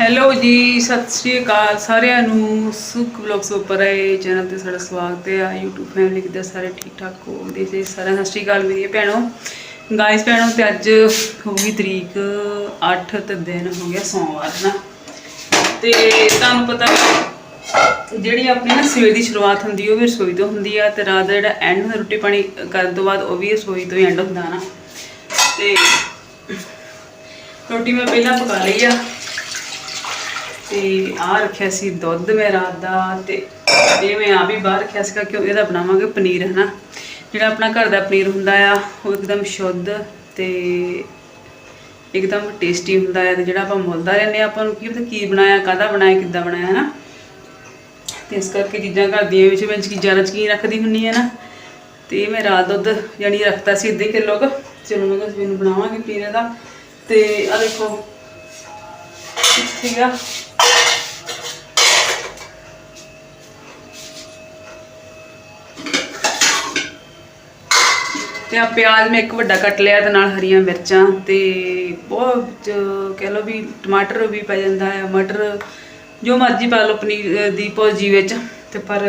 Hello ਜੀ, ਸਤਿ ਸ਼੍ਰੀ ਅਕਾਲ ਸਾਰਿਆਂ ਨੂੰ। ਸੁਖ ਵਲੌਗਸ ਉੱਪਰ ਆਏ, ਚੈਨਲ ਤੇ ਸਾਡਾ ਸਵਾਗਤ ਹੈ। YouTube ਫੈਮਿਲੀ ਕਿੱਦਾਂ ਸਾਰੇ ਠੀਕ ਠਾਕ ਹੋ ਦੇ ਸੇ ਸਾਰਿਆਂ ਸਤਿ ਸ਼੍ਰੀ ਅਕਾਲ ਮੇਰੀ ਭੈਣੋ। ਗਾਇਸ ਭੈਣੋ, ਤੇ ਅੱਜ ਹੋ ਗਈ ਤਰੀਕ 8 ਤੇ ਦਿਨ ਹੋ ਗਿਆ ਸੋਮਵਾਰ ਨਾ। ਤੇ ਤੁਹਾਨੂੰ ਪਤਾ ਜਿਹੜੀ ਆਪਣੀ ਨਾ ਸਵੇਰ ਦੀ ਸ਼ੁਰੂਆਤ ਹੁੰਦੀ, ਉਹ ਵੀ ਰਸੋਈ ਤੋਂ ਹੁੰਦੀ ਆ। ਤੇ ਰਾਤ ਦਾ ਜਿਹੜਾ ਐਂਡ ਹੁੰਦਾ, ਰੋਟੀ ਪਾਣੀ ਕਰਨ ਤੋਂ ਬਾਅਦ, ਉਹ ਵੀ ਰਸੋਈ ਤੋਂ ਹੀ ਐਂਡ ਹੁੰਦਾ ਨਾ। ਤੇ ਰੋਟੀ ਮੈਂ ਪਹਿਲਾਂ ਪਕਾ ਲਈ ਆ। ਤੇ ਆ ਰੱਖਿਆ ਸੀ ਦੁੱਧ ਮੈਂ ਰਾਤ ਦਾ ਤੇ ਇਹ ਮੈਂ ਆ ਵੀ ਬਾਹਰ ਰੱਖਿਆ ਸੀਗਾ ਕਿਉਂ ਇਹਦਾ ਬਣਾਵਾਂਗੇ ਪਨੀਰ, ਹਨਾ? ਜਿਹੜਾ ਆਪਣਾ ਘਰ ਦਾ ਪਨੀਰ ਹੁੰਦਾ ਆ, ਉਹ ਇੱਕਦਮ ਸ਼ੁੱਧ ਤੇ ਇੱਕਦਮ ਟੇਸਟੀ ਹੁੰਦਾ ਹੈ ਤੇ ਜਿਹੜਾ ਆਪਾਂ ਮੁੱਲਦਾ ਰਹਿੰਦੇ ਆ, ਆਪਾਂ ਨੂੰ ਕੀ ਪਤਾ ਕੀ ਬਣਾਇਆ, ਕਾਹਦਾ ਬਣਾਇਆ, ਕਿੱਦਾਂ ਬਣਾਇਆ, ਹਨਾ? ਤੇ ਇਸ ਕਰਕੇ ਚੀਜ਼ਾਂ ਘਰ ਦੀਆਂ ਵਿੱਚ ਮੈਂ ਚੀਜ਼ਾਂ ਰਚਕੀ ਰੱਖਦੀ ਹੁੰਨੀ ਆ ਨਾ। ਤੇ ਇਹ ਮੈਂ ਰਾਤ ਦੁੱਧ ਯਾਨੀ ਰੱਖਤਾ ਸੀ ਅੱਧੇ ਕਿਲੋ ਕੁ। ਚਲੋ ਮੈਂ ਕਿਹਾ ਮੈਨੂੰ ਨੂੰ ਬਣਾਵਾਂਗੇ ਪਨੀਰ ਦਾ ਤੇ ਆ ਦੇਖੋ, ਠੀਕ ਤੇ ਆ ਪਿਆਜ਼ ਮੈਂ ਇੱਕ ਵੱਡਾ ਕੱਟ ਲਿਆ ਤੇ ਨਾਲ ਹਰੀਆਂ ਮਿਰਚਾਂ ਤੇ ਬਹੁਤ, ਕਹਿ ਲਓ ਵੀ ਟਮਾਟਰ ਵੀ ਪੈ ਜਾਂਦਾ ਹੈ, ਮਟਰ ਜੋ ਮਰਜ਼ੀ ਪਾ ਲਓ ਪਨੀਰ ਦੀ ਭੁਰਜੀ ਵਿੱਚ। ਤੇ ਪਰ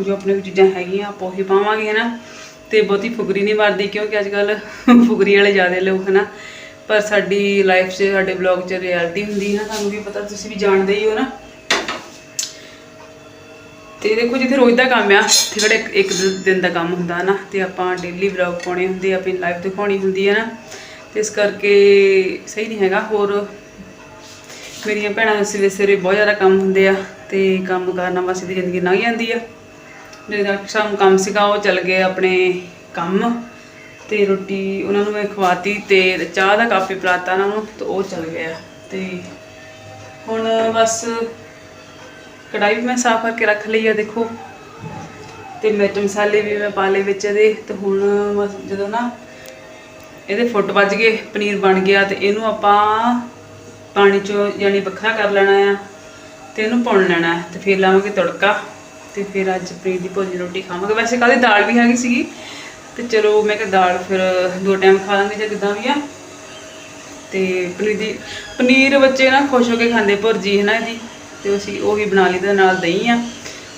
ਜੋ ਆਪਣੇ ਕੋਲ ਚੀਜ਼ਾਂ ਹੈਗੀਆਂ, ਆਪਾਂ ਉਹੀ ਪਾਵਾਂਗੇ ਨਾ ਤੇ ਬਹੁਤੀ ਫੁਗਰੀ ਨਹੀਂ ਮਾਰਦੀ ਕਿਉਂਕਿ ਅੱਜ ਕੱਲ ਫੁਗਰੀ ਵਾਲੇ ਜ਼ਿਆਦਾ ਲੋਕ, ਹਨਾ। ਪਰ ਸਾਡੀ ਲਾਈਫ 'ਚ, ਸਾਡੇ ਵਲੌਗ 'ਚ ਰਿਐਲਿਟੀ ਹੁੰਦੀ ਹੈ ਨਾ, ਤੁਹਾਨੂੰ ਵੀ ਪਤਾ, ਤੁਸੀਂ ਵੀ ਜਾਣਦੇ ਹੀ ਹੋ ਨਾ। ਤੇ ਦੇਖੋ ਜਿੱਥੇ ਰੋਜ਼ ਦਾ ਕੰਮ ਆ। ਤੇ ਕਿਹੜਾ ਇੱਕ- ਇੱਕ ਦਿਨ ਦਾ ਕੰਮ ਹੁੰਦਾ ਨਾ, ਤੇ ਆਪਾਂ ਡੇਲੀ ਵਲੌਗ ਪਾਉਣੇ ਹੁੰਦੇ ਆ, ਆਪਣੀ ਲਾਈਫ ਦਿਖਾਉਣੀ ਹੁੰਦੀ ਹੈ ਨਾ। ਤੇ ਇਸ ਕਰਕੇ ਸਹੀ ਨਹੀਂ ਹੈਗਾ। ਹੋਰ ਮੇਰੀਆਂ ਭੈਣਾਂ ਦੇ ਸਵੇਰੇ ਸਵੇਰੇ ਬਹੁਤ ਜ਼ਿਆਦਾ ਕੰਮ ਹੁੰਦੇ ਆ, ਤੇ ਕੰਮ ਕਰਨਾ ਬਸ ਦੀ ਜ਼ਿੰਦਗੀ ਲੰਘ ਜਾਂਦੀ ਆ। ਜਿਹੜਾ ਸ਼ਾਮ ਕੰਮ ਸੀਗਾ, ਉਹ ਚੱਲ ਗਏ ਆਪਣੇ ਕੰਮ। ਤੇ ਰੋਟੀ ਉਹਨਾਂ ਨੂੰ ਮੈਂ ਖਵਾਤੀ ਤੇ ਚਾਹ ਦਾ ਕਾਫੀ ਹੀ ਪਿਲਾਤਾ ਉਹਨਾਂ ਨੂੰ, ਤੇ ਉਹ ਚੱਲ ਗਿਆ। ਤੇ ਹੁਣ ਬਸ ਕੜਾਈ ਵੀ ਮੈਂ ਸਾਫ਼ ਕਰਕੇ ਰੱਖ ਲਈ ਆ, ਦੇਖੋ। ਤੇ ਮਿਰਚ ਮਸਾਲੇ ਵੀ ਮੈਂ ਪਾ ਲਏ ਵਿੱਚ ਇਹਦੇ। ਤੇ ਹੁਣ ਬਸ ਜਦੋਂ ਨਾ ਇਹਦੇ ਫੁੱਟ ਵੱਜ ਗਏ, ਪਨੀਰ ਬਣ ਗਿਆ ਤੇ ਇਹਨੂੰ ਆਪਾਂ ਪਾਣੀ ਚੋਂ ਯਾਨੀ ਵੱਖਰਾ ਕਰ ਲੈਣਾ ਆ ਤੇ ਇਹਨੂੰ ਭੁੰਨ ਲੈਣਾ ਹੈ ਤੇ ਫਿਰ ਲਾਵਾਂਗੇ ਤੜਕਾ ਤੇ ਫਿਰ ਅੱਜ ਪਨੀਰ ਦੀ ਭੁਰਜੀ ਰੋਟੀ ਖਾਵਾਂਗੇ। ਵੈਸੇ ਕੱਲ੍ਹ ਦੀ ਦਾਲ ਵੀ ਹੈਗੀ ਸੀਗੀ ਤੇ ਚਲੋ ਮੈਂ ਕਿਹਾ ਦਾਲ ਫਿਰ ਦੋ ਟਾਈਮ ਖਾ ਲਾਂਗੇ ਜਾਂ ਕਿਦਾਂ ਵੀ ਆ। ਤੇ ਪਨੀਰ ਦੀ, ਪਨੀਰ ਬੱਚੇ ਨਾ ਖੁਸ਼ ਹੋ ਕੇ ਖਾਂਦੇ, ਭੁਰਜੀ ਹੈ ਨਾ ਇਹਦੀ। ਤੇ ਅਸੀਂ ਉਹ ਉਹੀ ਬਣਾ ਲਈ ਤੇ ਨਾਲ ਦਹੀਂ ਆ,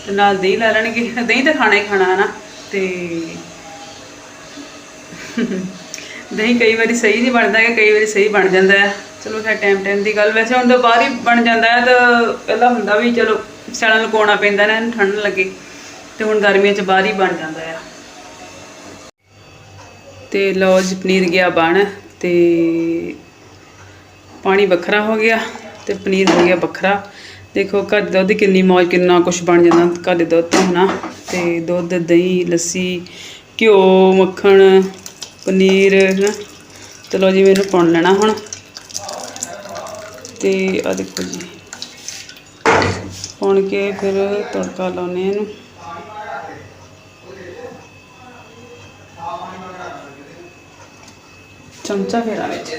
ਤੇ ਨਾਲ ਦਹੀਂ ਲੈ ਲੈਣਗੇ। ਦਹੀਂ ਤਾਂ ਖਾਣਾ ਹੀ ਖਾਣਾ ਹੈ ਨਾ ਤੇ ਦਹੀਂ ਕਈ ਵਾਰੀ ਸਹੀ ਨਹੀਂ ਬਣਦਾ ਹੈ ਕਈ ਵਾਰੀ ਸਹੀ ਬਣ ਜਾਂਦਾ ਹੈ। ਚਲੋ ਖੈਰ ਟਾਈਮ ਟਾਈਮ ਦੀ ਗੱਲ ਵੈਸੇ ਹੁਣ ਤਾਂ ਬਾਹਰ ਹੀ ਬਣ ਜਾਂਦਾ ਹੈ, ਤਾਂ ਪਹਿਲਾਂ ਹੁੰਦਾ ਵੀ ਚਲੋ ਸਿਆਲਾਂ ਲਗਾਉਣਾ ਪੈਂਦਾ ਨਾ, ਇਹਨੂੰ ਠੰਡ ਲੱਗੇ, ਤੇ ਹੁਣ ਗਰਮੀਆਂ 'ਚ ਬਾਹਰ ਹੀ ਬਣ ਜਾਂਦਾ ਆ ਤੇ ਲਓ ਜੀ, ਪਨੀਰ ਗਿਆ ਬਣ ਤੇ ਪਾਣੀ ਵੱਖਰਾ ਹੋ ਗਿਆ, ਤੇ ਪਨੀਰ ਹੋ ਗਿਆ ਵੱਖਰਾ। ਦੇਖੋ ਘਰ ਦੇ ਦੁੱਧ ਕਿੰਨੀ ਮੌਜ, ਕਿੰਨਾ ਕੁਝ ਬਣ ਜਾਂਦਾ ਘਰ ਦੇ ਦੁੱਧ ਤੋਂ, ਹਨਾ? ਤੇ ਦੁੱਧ, ਦਹੀਂ, ਲੱਸੀ, ਘਿਓ, ਮੱਖਣ, ਪਨੀਰ, ਹਨਾ? ਚਲੋ ਜੀ, ਮੈਨੂੰ ਪਾਉਣ ਲੈਣਾ ਹੁਣ। ਤੇ ਆ ਦੇਖੋ ਜੀ। ਪਾਉਣ ਕੇ ਫਿਰ ਤੜਕਾ ਲਾਉਨੇ ਇਹਨੂੰ। ਚਮਚਾ ਫੇਰਾ ਵਿੱਚ।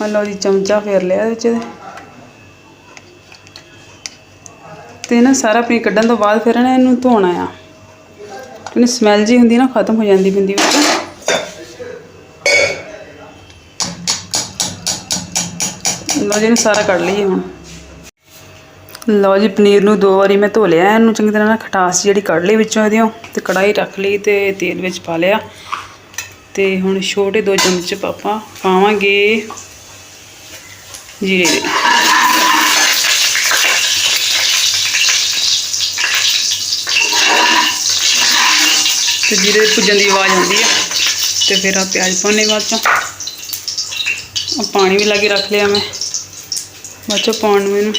ਇਹਦੇ ਲਓ ਜੀ, ਚਮਚਾ ਫੇਰ ਲਿਆ ਇਹਦੇ ਵਿੱਚ ਇਹਦੇ। ਤੇ ਨਾ ਸਾਰਾ ਪਨੀਰ ਕੱਢਣ ਤੋਂ ਬਾਅਦ ਫਿਰ ਨਾ ਇਹਨੂੰ ਧੋਣਾ ਆ। ਕਿਉਂਕਿ ਸਮੈਲ ਜੀ ਹੁੰਦੀ ਨਾ, ਖਤਮ ਹੋ ਜਾਂਦੀ ਬਿੰਦੀ ਵਿੱਚ। ਲਓ ਜੀ, ਇਹਨੂੰ ਸਾਰਾ ਕੱਢ ਲਈਏ ਹੁਣ। ਲਓ ਜੀ, ਪਨੀਰ ਨੂੰ ਦੋ ਵਾਰੀ ਮੈਂ ਧੋ ਲਿਆ, ਇਹਨੂੰ ਚੰਗੀ ਤਰ੍ਹਾਂ ਨਾਲ ਖਟਾਸ ਜਿਹੜੀ ਕੱਢ ਲਈ ਵਿੱਚੋਂ ਇਹਦੀਆਂ ਤੇ ਕੜਾਈ ਰੱਖ ਲਈ ਤੇ ਤੇਲ ਵਿੱਚ ਪਾ ਲਿਆ। ਤੇ ਹੁਣ ਛੋਟੇ ਦੋ ਚਮਚ ਪਾਪਾ ਪਾਵਾਂਗੇ। ਜੀਰੇ ਦੇ ਤੇ ਜੀਰੇ ਭੁੱਜਣ ਦੀ ਆਵਾਜ਼ ਆਉਂਦੀ ਹੈ ਤੇ ਫਿਰ ਆ ਪਿਆਜ਼ ਪਾਉਣੇ ਬਾਅਦ ਚੋਂ। ਆ ਪਾਣੀ ਵੀ ਲਾਗੇ ਰੱਖ ਲਿਆ ਮੈਂ। ਬਾਅਦ ਚੋਂ ਪਾਉਣ ਨੂੰ ਇਹਨੂੰ।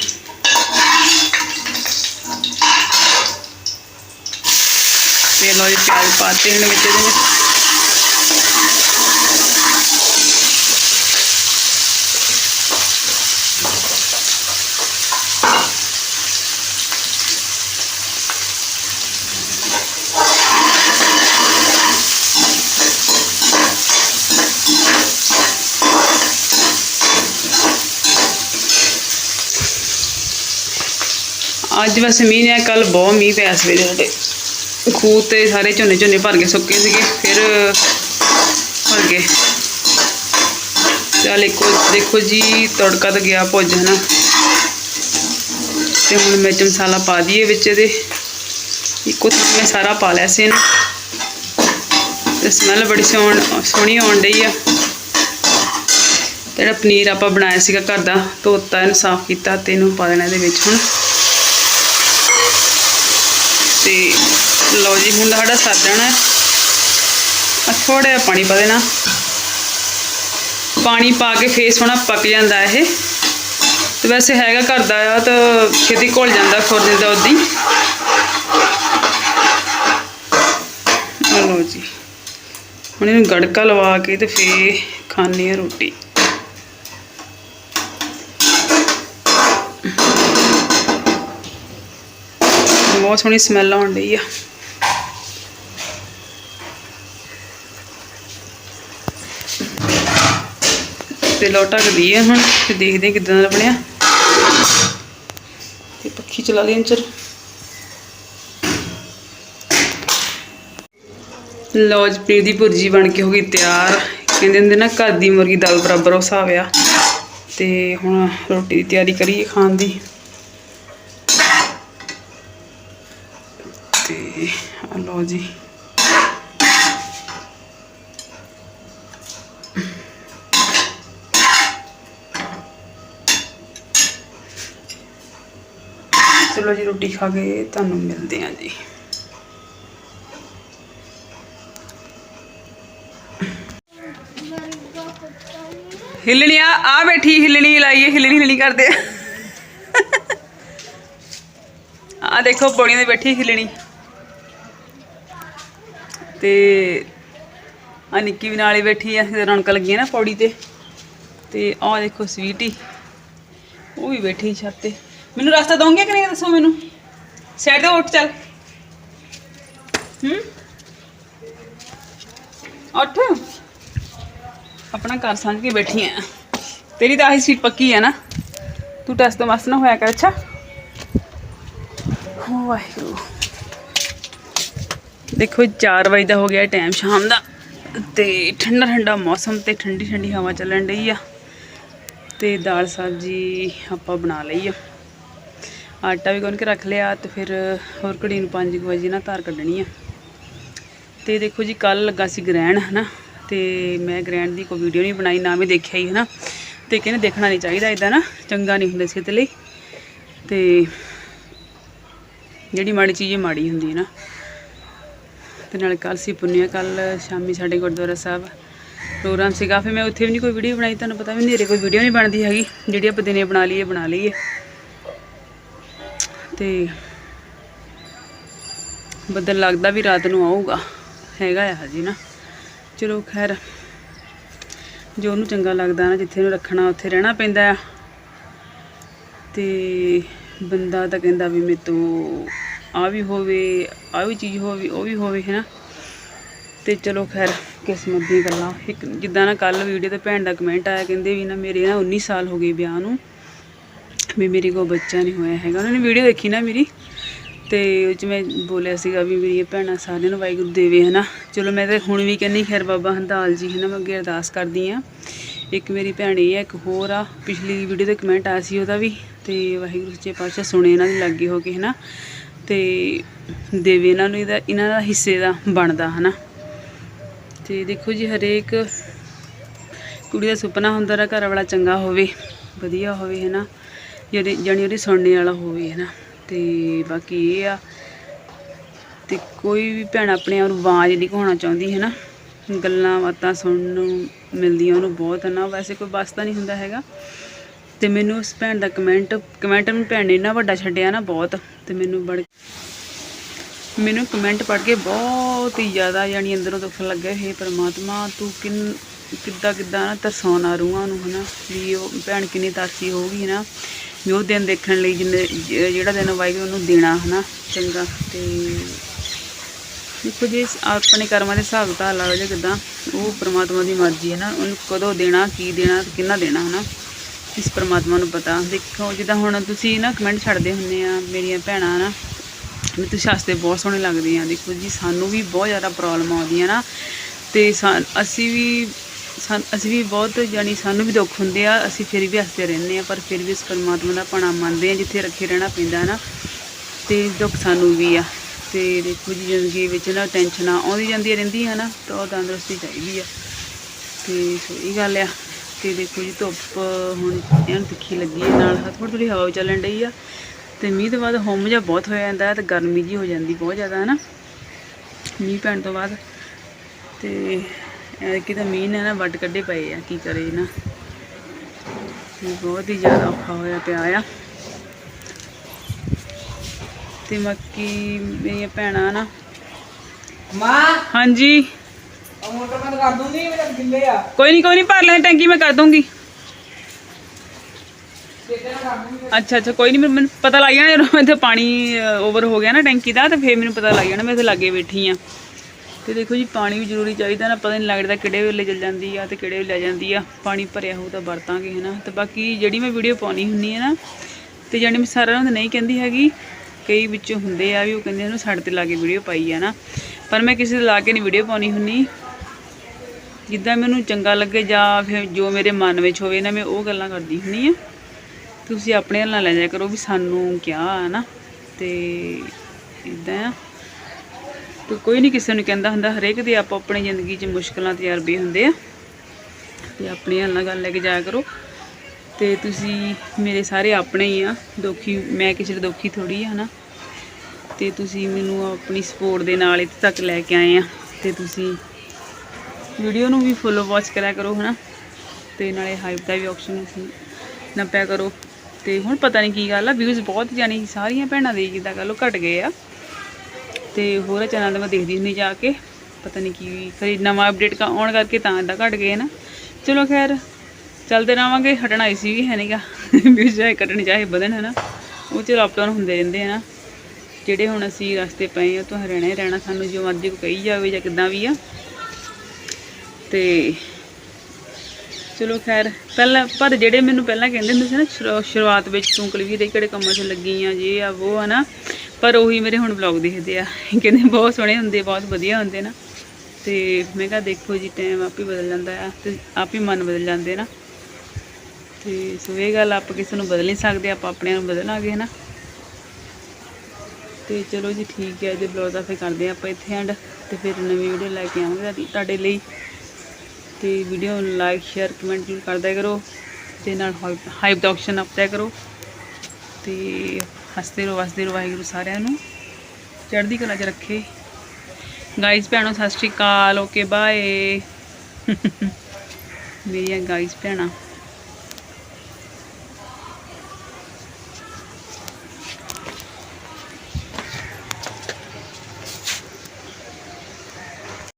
ਤੇ ਲੋ ਜੀ ਪਿਆਜ਼ ਪਾਤੇ ਹਨ ਵਿੱਚ ਇਹਦੇ ਅੱਜ ਵੈਸੇ ਮੀਂਹ ਨੇ ਕੱਲ ਬਹੁਤ ਮੀਂਹ ਪਿਆ ਸਵੇਰੇ ਸਾਡੇ। ਖੂਹ ਤੇ ਸਾਰੇ ਝੋਨੇ ਝੋਨੇ ਭਰ ਕੇ ਸੁੱਕੇ ਸੀਗੇ, ਫਿਰ ਭਰ ਗਏ ਚੱਲ ਇੱਕੋ ਦੇਖੋ ਜੀ, ਤੜਕਾ ਤਾਂ ਗਿਆ ਭੁੱਜ, ਹਨਾ। ਤੇ ਹੁਣ ਮਿਰਚ ਮਸਾਲਾ ਪਾ ਦਈਏ ਵਿੱਚ ਇਹਦੇ। ਇੱਕੋ ਥਾਂ ਮੈਂ ਸਾਰਾ ਪਾ ਲਿਆ ਸੀ ਇਹਨੂੰ। ਤੇ ਸਮੈਲ ਬੜੀ ਸੋਹਣ, ਸੋਹਣੀ ਆਉਣ ਡਈ ਆ। ਜਿਹੜਾ ਪਨੀਰ ਆਪਾਂ ਬਣਾਇਆ ਸੀਗਾ ਘਰ ਦਾ, ਧੋਤਾ ਇਹਨੂੰ ਸਾਫ਼ ਕੀਤਾ ਤੇ ਇਹਨੂੰ ਪਾ ਦੇਣਾ ਇਹਦੇ ਵਿੱਚ ਹੁਣ। ਤੇ ਲਓ ਜੀ, ਹੁਣ ਸਾਡਾ ਸਰ ਜਾਣਾ ਹੈ। ਆ ਥੋੜਾ ਜਿਹਾ ਪਾਣੀ ਪਾ ਦੇਣਾ। ਪਾਣੀ ਪਾ ਕੇ ਫੇਰ ਸੋਹਣਾ ਪੱਕ ਜਾਂਦਾ ਇਹ। ਤੇ ਵੈਸੇ ਹੈਗਾ ਘਰ ਦਾ ਆ ਤਾਂ ਖੇਤੀ ਘੁਲ ਜਾਂਦਾ ਖੁਰਦੇ ਦਾ ਉਦੀ ਲਓ ਜੀ। ਹੁਣ ਇਹਨੂੰ ਗੜਕਾ ਲਵਾ ਕੇ ਤੇ ਫੇਰ ਖਾਣੀ ਆ ਰੋਟੀ। ਬਹੁਤ ਸੋਹਣੀ ਸਮੈਲ ਆਉਣ ਡਈ ਆ। ਤੇ ਲੋ ਢੱਕਦੀ ਆ ਹੁਣ, ਤੇ ਦੇਖਦੇ ਹਾਂ ਕਿਦਾਂ ਦਾ ਬਣਿਆ। ਤੇ ਪੱਖੀ ਚਲਾ ਲਈ ਅੰਚਰ ਲਓ ਪਨੀਰ ਦੀ ਭੁਰਜੀ ਬਣ ਕੇ ਹੋ ਗਈ ਤਿਆਰ। ਕਹਿੰਦੇ ਹੁੰਦੇ ਨਾ, ਘਰ ਦੀ ਮੁਰਗੀ ਦਾਲ ਬਰਾਬਰ ਉਹ ਹਿਸਾਬ ਆ। ਤੇ ਹੁਣ ਰੋਟੀ ਦੀ ਤਿਆਰੀ ਕਰੀਏ ਖਾਣ ਦੀ। ਲਓ ਜੀ। ਚਲੋ ਜੀ, ਰੋਟੀ ਖਾ ਕੇ ਤੁਹਾਨੂੰ ਮਿਲਦੇ ਹਾਂ ਜੀ। ਹਿੱਲਣੀ ਆ ਆ ਬੈਠੀ ਹਿੱਲਣੀ, ਲਾਈਏ ਹਿੱਲਣੀ, ਹਿਲਣੀ ਕਰਦੇ। ਆ ਦੇਖੋ, ਪੌੜੀਆਂ ਤੇ ਬੈਠੀ ਹਿੱਲਣੀ। ਤੇ ਆ ਨਿੱਕੀ ਵੀ ਨਾਲ ਹੀ ਬੈਠੀ ਆ ਤੇ ਰੌਣਕ ਲੱਗੀ ਨਾ ਪੌੜੀ ਤੇ। ਤੇ ਆਹ ਦੇਖੋ ਸਵੀਟੀ ਉਹ ਵੀ ਬੈਠੀ ਛੱਤ ਤੇ। ਮੈਨੂੰ ਰਸਤਾ ਦੋਗੇ ਕਿ ਨਹੀਂ ਦੱਸੋ ਮੈਨੂੰ? ਸਾਈਡ ਤੇ ਉੱਠ ਚੱਲ। ਹੂੰ? ਉੱਠ। ਆਪਣਾ ਘਰ ਸਾਂਝ ਕੇ ਬੈਠੀ ਆ। ਤੇਰੀ ਤਾਂ ਆਹੀ ਸੀਟ ਪੱਕੀ ਆ ਨਾ। ਤੂੰ ਟੈਸਟ ਤੋਂ ਮਸ ਨਾ ਹੋਇਆ ਕਰ, ਅੱਛਾ? ਹੋ ਵਾਹਿਗੁਰੂ। ਦੇਖੋ 4 ਵਜੇ ਦਾ ਹੋ ਗਿਆ ਟਾਈਮ ਸ਼ਾਮ ਦਾ ਤੇ ਠੰਡਾ ਠੰਡਾ ਮੌਸਮ ਤੇ ਠੰਡੀ ਠੰਡੀ ਹਵਾ ਚੱਲਣ ਡਈ ਆ ਤੇ ਦਾਲ ਸਬਜ਼ੀ ਆਪਾਂ ਬਣਾ ਲਈ ਆ। ਆਟਾ ਵੀ ਗੁੰਨ ਕੇ ਰੱਖ ਲਿਆ ਤੇ ਫਿਰ ਹੋਰ ਘੜੀ ਨੂੰ 5 ਵਜੇ ਨਾ ਧਾਰ ਕੱਢਣੀ ਆ। ਤੇ ਦੇਖੋ ਜੀ ਕੱਲ ਲੱਗਾ ਸੀ ਗ੍ਰਹਿਣ, ਹਨਾ? ਤੇ ਮੈਂ ਗ੍ਰਹਿਣ ਦੀ ਕੋਈ ਵੀਡੀਓ ਨਹੀਂ ਬਣਾਈ, ਨਾ ਮੈਂ ਦੇਖਿਆ ਹੀ, ਹਨਾ? ਤੇ ਕਹਿੰਦੇ ਦੇਖਣਾ ਨਹੀਂ ਚਾਹੀਦਾ ਇਦਾਂ ਨਾ, ਚੰਗਾ ਨਹੀਂ ਹੁੰਦਾ ਸਿਹਤ ਲਈ। ਤੇ ਜਿਹੜੀ ਮਾੜੀ ਚੀਜ਼ ਮਾੜੀ ਹੁੰਦੀ ਹੈ ਨਾ। ਤੇ ਨਾਲ ਕੱਲ ਸੀ ਪੁੰਨਿਆ ਕੱਲ ਸ਼ਾਮੀ ਸਾਡੇ ਗੁਰਦੁਆਰਾ ਸਾਹਿਬ ਪ੍ਰੋਗਰਾਮ ਸੀਗਾ। ਫਿਰ ਮੈਂ ਉੱਥੇ ਵੀ ਨਹੀਂ ਕੋਈ ਵੀਡੀਓ ਬਣਾਈ, ਤੁਹਾਨੂੰ ਪਤਾ ਵੀ ਨੇਰੇ ਕੋਈ ਵੀਡੀਓ ਨਹੀਂ ਬਣਦੀ ਹੈਗੀ। ਜਿਹੜੀ ਆਪਾਂ ਦਿਨੇ ਬਣਾ ਲਈਏ ਬਣਾ ਲਈਏ। ਤੇ ਬੱਦਲ ਲੱਗਦਾ ਵੀ ਰਾਤ ਨੂੰ ਆਊਗਾ। ਹੈਗਾ ਆ ਹਜੇ ਨਾ। ਚਲੋ ਖੈਰ, ਜੋ ਉਹਨੂੰ ਚੰਗਾ ਲੱਗਦਾ ਨਾ, ਜਿੱਥੇ ਉਹਨੂੰ ਰੱਖਣਾ, ਉੱਥੇ ਰਹਿਣਾ ਪੈਂਦਾ ਆ। ਤੇ ਬੰਦਾ ਤਾਂ ਕਹਿੰਦਾ ਵੀ ਮੇਰੇ ਤੋਂ ਆ ਵੀ ਹੋਵੇ, ਆ ਵੀ ਚੀਜ਼ ਹੋਵੇ, ਉਹ ਵੀ ਹੋਵੇ ਹੈ ਨਾ ਤੇ ਚਲੋ ਖੈਰ, ਕਿਸਮਤ ਦੀਆਂ ਗੱਲਾਂ। ਇੱਕ ਜਿੱਦਾਂ ਨਾ ਕੱਲ ਵੀਡੀਓ ਤੇ ਭੈਣ ਦਾ ਕਮੈਂਟ ਆਇਆ, ਕਹਿੰਦੇ ਵੀ ਨਾ ਮੇਰੇ ਨਾ 19 ਸਾਲ ਹੋ ਗਏ ਵਿਆਹ ਨੂੰ, ਵੀ ਮੇਰੇ ਕੋਲ ਬੱਚਾ ਨਹੀਂ ਹੋਇਆ ਹੈਗਾ। ਉਹਨਾਂ ਨੇ ਵੀਡੀਓ ਦੇਖੀ ਨਾ ਮੇਰੀ, ਤੇ ਉਹ 'ਚ ਮੈਂ ਬੋਲਿਆ ਸੀਗਾ ਵੀ ਮੇਰੀਆਂ ਭੈਣਾਂ ਸਾਰਿਆਂ ਨੂੰ ਵਾਹਿਗੁਰੂ ਦੇਵੇ, ਹਨਾ? ਚਲੋ ਮੈਂ ਤਾਂ ਹੁਣ ਵੀ ਕਹਿੰਨੀ ਖੈਰ ਬਾਬਾ ਹੰਦਾਲ ਜੀ, ਹਨਾ, ਮੈਂ ਅੱਗੇ ਅਰਦਾਸ ਕਰਦੀ ਆ ਇੱਕ ਮੇਰੀ ਭੈਣ ਇਹ ਆ, ਇੱਕ ਹੋਰ ਆ, ਪਿਛਲੀ ਵੀਡੀਓ ਤੇ ਕਮੈਂਟ ਆਇਆ ਸੀ ਉਹਦਾ ਵੀ, ਤੇ ਵਾਹਿਗੁਰੂ ਸੱਚੇ ਪਾਤਸ਼ਾਹ ਸੁਣੇ ਇਹਨਾਂ ਦੀ ਲੱਗੇ ਹੋ ਕੇ, ਹਨਾ? ਤੇ ਦੇਵੇ ਇਹਨਾਂ ਨੂੰ ਇਹਦਾ, ਇਹਨਾਂ ਦਾ ਹਿੱਸੇ ਦਾ ਬਣਦਾ, ਹਨਾ? ਤੇ ਦੇਖੋ ਜੀ, ਹਰੇਕ ਕੁੜੀ ਦਾ ਸੁਪਨਾ ਹੁੰਦਾ ਰਾ ਘਰ ਵਾਲਾ ਚੰਗਾ ਹੋਵੇ, ਵਧੀਆ ਹੋਵੇ ਹੈ ਨਾ ਜਿਹੜੀ ਉਹਦੀ ਸੁਣਨੇ ਵਾਲਾ ਹੋਵੇ ਹੈ ਨਾ ਤੇ ਬਾਕੀ ਇਹ ਆ ਤੇ ਕੋਈ ਵੀ ਭੈਣ ਆਪਣੇ ਆਪ ਨੂੰ ਆਵਾਜ਼ ਨਹੀਂ ਕਹਾਉਣਾ ਚਾਹੁੰਦੀ ਹੈ ਨਾ ਗੱਲਾਂ, ਬਾਤਾਂ ਸੁਣਨ ਨੂੰ ਮਿਲਦੀਆਂ ਉਹਨੂੰ ਬਹੁਤ ਹੈ ਨਾ ਵੈਸੇ ਕੋਈ ਬਸਦਾ ਨਹੀਂ ਹੁੰਦਾ ਹੈਗਾ। ਤੇ ਮੈਨੂੰ ਉਸ ਭੈਣ ਦਾ ਕਮੈਂਟ ਕਮੈਂਟ ਮੈਨੂੰ ਭੈਣ ਨੇ ਇੰਨਾ ਵੱਡਾ ਛੱਡਿਆ ਨਾ ਬਹੁਤ। ਤੇ ਮੈਨੂੰ ਬੜ ਮੈਨੂੰ ਕਮੈਂਟ ਪੜ੍ਹ ਕੇ ਬਹੁਤ ਹੀ ਜ਼ਿਆਦਾ ਯਾਨੀ ਅੰਦਰੋਂ ਦੁੱਖ ਲੱਗਿਆ, ਹੈ ਪਰਮਾਤਮਾ, ਤੂੰ ਕਿੰਨ ਕਿੱਦਾਂ ਕਿੱਦਾਂ ਨਾ ਤਰਸਾਉਣਾ ਰੂਹਾਂ ਨੂੰ, ਹਨਾ? ਵੀ ਉਹ ਭੈਣ ਕਿੰਨੀ ਤਰਸੀ ਹੋਊਗੀ ਨਾ ਵੀ ਉਹ ਦਿਨ ਦੇਖਣ ਲਈ ਜਿੰਨੇ ਜਿਹੜਾ ਦਿਨ ਵਾਹਿਗੁਰੂ ਉਹਨੂੰ ਦੇਣਾ, ਹਨਾ? ਚੰਗਾ, ਤੇ ਦੇਖੋ ਜੇ ਆਪਣੇ ਕਰਮਾਂ ਦੇ ਹਿਸਾਬ ਤਾਂ ਲਾ ਜੇ ਕਿਦਾਂ, ਉਹ ਪ੍ਰਮਾਤਮਾ ਦੀ ਮਰਜ਼ੀ ਹੈ ਨਾ, ਉਹਨੂੰ ਕਦੋਂ ਦੇਣਾ, ਕੀ ਦੇਣਾ, ਕਿੰਨਾ ਦੇਣਾ, ਹਨਾ? ਇਸ ਪਰਮਾਤਮਾ ਨੂੰ ਪਤਾ। ਦੇਖੋ, ਜਿੱਦਾਂ ਹੁਣ ਤੁਸੀਂ ਨਾ ਕਮੈਂਟ ਛੱਡਦੇ ਹੁੰਦੇ ਆ, ਮੇਰੀਆਂ ਭੈਣਾਂ ਨਾ ਵੀ ਤੁਸੀਂ ਹੱਸਦੇ ਬਹੁਤ ਸੋਹਣੇ ਲੱਗਦੇ ਆ। ਦੇਖੋ ਜੀ, ਸਾਨੂੰ ਵੀ ਬਹੁਤ ਜ਼ਿਆਦਾ ਪ੍ਰੋਬਲਮ ਆਉਂਦੀਆਂ ਨਾ। ਤੇ ਸਾ- ਅਸੀਂ ਵੀ ਸਾਨ- ਅਸੀਂ ਵੀ ਬਹੁਤ ਜਾਨੀ ਸਾਨੂੰ ਵੀ ਦੁੱਖ ਹੁੰਦੇ ਆ, ਅਸੀਂ ਫਿਰ ਵੀ ਹੱਸਦੇ ਰਹਿੰਦੇ ਆ, ਪਰ ਫਿਰ ਵੀ ਇਸ ਪਰਮਾਤਮਾ ਦਾ ਭਾਣਾ ਮੰਨਦੇ ਆ, ਜਿੱਥੇ ਰੱਖੇ ਰਹਿਣਾ ਪੈਂਦਾ ਨਾ, ਤੇ ਦੁੱਖ ਸਾਨੂੰ ਵੀ ਆ। ਤੇ ਦੇਖੋ ਜੀ ਜ਼ਿੰਦਗੀ ਵਿੱਚ ਨਾ ਟੈਨਸ਼ਨਾਂ ਆਉਂਦੀ ਜਾਂਦੀਆਂ ਰਹਿੰਦੀਆਂ ਨਾ, ਤਾਂ ਉਹ ਤੰਦਰੁਸਤੀ ਚਾਹੀਦੀ ਆ। ਤੇ ਸਹੀ ਗੱਲ ਆ। ਤੇ ਦੇਖੋ ਜੀ ਧੁੱਪ ਹੁਣ ਐਨ ਤਿੱਖੀ ਲੱਗੀ ਹੈ ਨਾਲ ਥੋੜੀ ਥੋੜੀ ਹਵਾ ਵੀ ਚੱਲਣ ਡਈ ਆ ਤੇ ਮੀਂਹ ਤੋਂ ਬਾਅਦ ਹੁੰਮ ਜਿਹਾ ਬਹੁਤ ਹੋ ਜਾਂਦਾ ਤੇ ਗਰਮੀ ਜੀ ਹੋ ਜਾਂਦੀ ਬਹੁਤ ਜ਼ਿਆਦਾ ਹਨਾ ਮੀਂਹ ਪੈਣ ਤੋਂ ਬਾਅਦ ਤੇ ਐਤਕੀ ਤਾਂ ਮੀਂਹ ਨੇ ਨਾ ਵੱਟ ਕੱਢੇ ਪਏ ਆ ਕੀ ਕਰੇ ਨਾ? ਬਹੁਤ ਹੀ ਜ਼ਿਆਦਾ ਔਖਾ ਹੋਇਆ ਪਿਆ ਆ। ਤੇ ਬਾਕੀ ਮੇਰੀਆਂ ਭੈਣਾਂ ਨਾ ਮਾਂ! ਹਾਂਜੀ। ਉਹ ਮੋਟਰ ਬੰਦ ਕਰ ਦੂੰਗੀ ਮੇਰੇ ਗਿੱਲੇ ਆ। ਕੋਈ ਨਹੀਂ ਕੋਈ ਨਹੀਂ ਭਰ ਲੈਣ ਟੈਂਕੀ ਮੈਂ ਕਰ ਦੂੰਗੀ। ਕਿਤੇ ਨਾ ਕਰ ਦੂੰਗੀ। ਅੱਛਾ ਅੱਛਾ ਕੋਈ ਨਹੀਂ ਮੈਨੂੰ ਪਤਾ ਲੱਗ ਜਾਣਾ ਜਦੋਂ ਇੱਥੇ ਪਾਣੀ ਓਵਰ ਹੋ ਗਿਆ ਨਾ ਟੈਂਕੀ ਦਾ ਤੇ ਫੇਰ ਮੈਨੂੰ ਪਤਾ ਲੱਗ ਜਾਣਾ ਮੈਂ ਇੱਥੇ ਲਾਗੇ ਬੈਠੀ ਆ। ਤੇ ਦੇਖੋ ਜੀ ਪਾਣੀ ਵੀ ਜ਼ਰੂਰੀ ਚਾਹੀਦਾ ਨਾ ਪਤਾ ਨਹੀਂ ਲੱਗਦਾ ਕਿਹੜੇ ਵੇਲੇ ਚਲ ਜਾਂਦੀ ਆ ਤੇ ਕਿਹੜੇ ਵੇਲੇ ਆ ਜਾਂਦੀ ਆ। ਪਾਣੀ ਭਰਿਆ ਹੋਊ ਤਾਂ ਵਰਤਾਂਗੇ ਹਨਾ। ਤੇ ਬਾਕੀ ਜਿਹੜੀ ਮੈਂ ਵੀਡੀਓ ਪਾਉਣੀ ਹੁੰਨੀ ਹੈ ਨਾ ਤੇ ਜਾਣੀ ਮੈਂ ਸਾਰਿਆਂ ਨੂੰ ਨਹੀਂ ਕਹਿੰਦੀ ਹੈਗੀ ਕਈ ਵਿੱਚੋਂ ਹੁੰਦੇ ਆ ਵੀ ਉਹ ਕਹਿੰਦੇ ਉਹਨੂੰ ਸਾਡੇ ਤੇ ਲਾ ਕੇ ਵੀਡੀਓ ਪਾਈ ਆ ਨਾ। ਪਰ ਮੈਂ ਕਿਸੇ ਦੇ ਲਾ ਕੇ ਨਹੀਂ ਵੀਡੀਓ ਪਾਉਣੀ ਹੁੰਨੀ। ਜਿੱਦਾਂ ਮੈਨੂੰ ਚੰਗਾ ਲੱਗੇ ਜਾਂ ਫਿਰ ਜੋ ਮੇਰੇ ਮਨ ਵਿੱਚ ਹੋਵੇ ਨਾ, ਮੈਂ ਉਹ ਗੱਲਾਂ ਕਰਦੀ ਹੁੰਦੀ ਆ ਤੁਸੀਂ ਆਪਣੇ ਨਾਲ ਲੈ ਜਾਇਆ ਕਰੋ ਵੀ ਸਾਨੂੰ ਕਿਹਾ ਹੈ ਨਾ। ਤੇ ਇਦਾਂ ਆ। ਤੇ ਕੋਈ ਨਹੀਂ ਕਿਸੇ ਨੂੰ ਕਹਿੰਦਾ ਹੁੰਦਾ, ਹਰੇਕ ਦੇ ਆਪੋ ਆਪਣੀ ਜ਼ਿੰਦਗੀ 'ਚ ਮੁਸ਼ਕਲਾਂ, ਤਜਰਬੇ ਹੁੰਦੇ ਆ। ਤੇ ਆਪਣੇ ਨਾਲ ਗੱਲ ਲੈ ਕੇ ਜਾਇਆ ਕਰੋ। ਤੇ ਤੁਸੀਂ ਮੇਰੇ ਸਾਰੇ ਆਪਣੇ ਹੀ ਆ। ਦੁਖੀ, ਮੈਂ ਕਿਸੇ ਦੇ ਦੁਖੀ ਥੋੜੀ ਆ ਨਾ। ਤੇ ਤੁਸੀਂ ਮੈਨੂੰ ਆਪਣੀ ਸਪੋਰਟ ਦੇ ਨਾਲ ਇੱਥੇ ਤੱਕ ਲੈ ਕੇ ਆਏ ਆ। ਤੇ ਤੁਸੀਂ ਵੀਡੀਓ ਨੂੰ ਵੀ ਫੁੱਲ ਵਾਚ ਕਰਿਆ ਕਰੋ, ਹਨਾ? ਤੇ ਨਾਲੇ ਹਾਈਪ ਦਾ ਵੀ ਆਪਸ਼ਨ ਨੱਪਿਆ ਕਰੋ। ਤੇ ਹੁਣ ਪਤਾ ਨਹੀਂ ਕੀ ਗੱਲ ਆ ਵਿਊਜ਼ ਬਹੁਤ ਜਾਨੀ ਸਾਰੀਆਂ ਭੈਣਾਂ ਦੇ ਜਿੱਦਾਂ ਕਹ ਲੋ ਘਟ ਗਏ ਆ। ਤੇ ਹੋਰ ਚੈਨਲ ਤੇ ਮੈਂ ਦੇਖਦੀ ਹੁੰਦੀ ਜਾ ਕੇ, ਪਤਾ ਨਹੀਂ ਕੀ ਕਰੀ ਨਵਾਂ ਅਪਡੇਟ ਆਉਣ ਕਰਕੇ ਤਾਂ ਇਦਾਂ ਘਟ ਗਏ ਨਾ। ਚਲੋ ਖੈਰ, ਚੱਲਦੇ ਰਹਾਂਗੇ, ਹਟਣਾ ਹੀ ਸੀ ਵੀ ਹੈ ਨਹੀਂਗਾ ਵਿਊਜ਼ ਚਾਹੇ ਕੱਟਣ ਚਾਹੇ ਵਧਣ ਹੈ ਨਾ ਉਹ ਚ ਅਪ ਡਾਊਨ ਹੁੰਦੇ ਰਹਿੰਦੇ ਆ ਨਾ। ਜਿਹੜੇ ਹੁਣ ਅਸੀਂ ਰਸਤੇ ਪਏ ਆ ਤੋਂ ਰਹਿਣਾ ਹੀ ਰਹਿਣਾ ਸਾਨੂੰ ਜੋ ਮਰਜ਼ੀ ਕੋਈ ਕਹੀ ਜਾਵੇ ਜਾਂ ਕਿੱਦਾਂ ਵੀ ਆ ਤੇ ਚਲੋ ਖੈਰ, ਪਹਿਲਾਂ ਪਰ ਜਿਹੜੇ ਮੈਨੂੰ ਪਹਿਲਾਂ ਕਹਿੰਦੇ ਹੁੰਦੇ ਸੀ ਨਾ, ਸ਼ੁਰੂ- ਸ਼ੁਰੂਆਤ ਵਿੱਚ ਤੂੰ ਕੁਲਵੀਰ ਦੇ ਕਿਹੜੇ ਕੰਮਾਂ 'ਚ ਲੱਗੀ ਆ, ਜੇ ਆ ਉਹ ਆ ਨਾ, ਪਰ ਉਹੀ ਮੇਰੇ ਹੁਣ ਵਲੌਗ ਦੇਖਦੇ ਆ। ਕਹਿੰਦੇ ਬਹੁਤ ਸੋਹਣੇ ਹੁੰਦੇ, ਬਹੁਤ ਵਧੀਆ ਹੁੰਦੇ ਨਾ। ਤੇ ਮੈਂ ਕਿਹਾ ਦੇਖੋ ਜੀ ਟਾਈਮ ਆਪ ਹੀ ਬਦਲ ਜਾਂਦਾ ਆ, ਤੇ ਆਪ ਹੀ ਮਨ ਬਦਲ ਜਾਂਦੇ ਨਾ। ਤੇ ਸੋ ਇਹ ਗੱਲ ਆਪਾਂ ਕਿਸੇ ਨੂੰ ਬਦਲ ਨਹੀਂ ਸਕਦੇ, ਆਪਾਂ ਆਪਣੇ ਆਪ ਨੂੰ ਬਦਲਾਂਗੇ ਨਾ ਤੇ ਚਲੋ ਜੀ, ਠੀਕ ਹੈ ਜੇ ਬਲੌਗ ਦਾ ਫਿਰ ਕਰਦੇ ਹਾਂ ਆਪਾਂ ਇੱਥੇ ਐਂਡ ਤੇ ਫਿਰ ਨਵੀਂ ਵੀਡੀਓ ਲੈ ਕੇ ਆਵਾਂਗੇ ਤੁਹਾਡੀ- ਤੁਹਾਡੇ ਲਈ। ਤੇ ਵੀਡੀਓ ਨੂੰ ਲਾਈਕ ਸ਼ੇਅਰ ਕਮੈਂਟ ਜ਼ਰੂਰ ਕਰਦਿਆ ਕਰੋ ਤੇ ਨਾਲ ਹਾਈਪ ਦਾ ਆਪਸ਼ਨ ਆਪਦਿਆ ਕਰੋ ਤੇ ਹੱਸਦੇ ਰਹੋ ਵਸਦੇ ਰਹੋ ਵਾਹਿਗੁਰੂ ਸਾਰਿਆਂ ਨੂੰ। ਚੜ੍ਹਦੀ ਕਲਾ 'ਚ ਰੱਖੇ। ਗਾਈਜ਼ ਭੈਣੋ, ਸਤਿ ਸ਼੍ਰੀ ਅਕਾਲ ਓਕੇ ਬਾਏ ਮੇਰੀਆਂ ਗਾਈਜ਼ ਭੈਣਾਂ।